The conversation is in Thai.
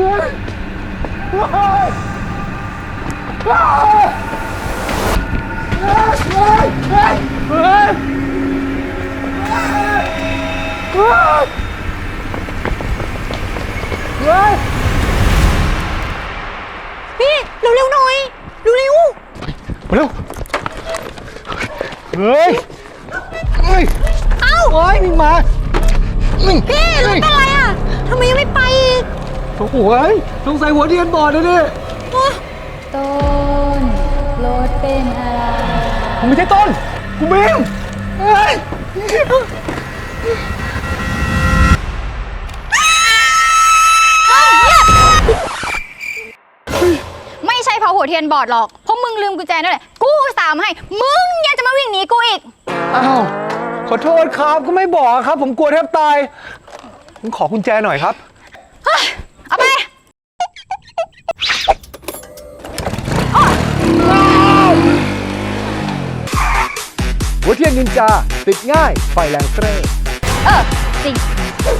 พี่เร็วๆหน่อยเร็วมาเร็วเฮ้ยเฮ้ย ๆเอ้าโอ้ยนี่มานี่พี่รถเป็นไรอะทำไมยังไม่ไปอีก โอ้โหเฮ้ยสงสัยหัวเทียนบอดนะเนี่ยโอ๊ยต้นรถเป็นอะไร ผมไม่ใช่ต้นกูบิมเฮ้ยไม่ใช่เพราะหัวเทียนบอดหรอก เพราะมึงลืมกุญแจนั่นแหละกูอุตสามให้ มึงยังจะมาวิ่งหนีกูอีก อ้าวขอโทษครับก็ไม่บอกครับ ผมกลัวแทบตายผมขอกุญแจหน่อยครับ หัวเทียนนินจาติดง่ายไฟแรงเฟรเออจริงอ้าว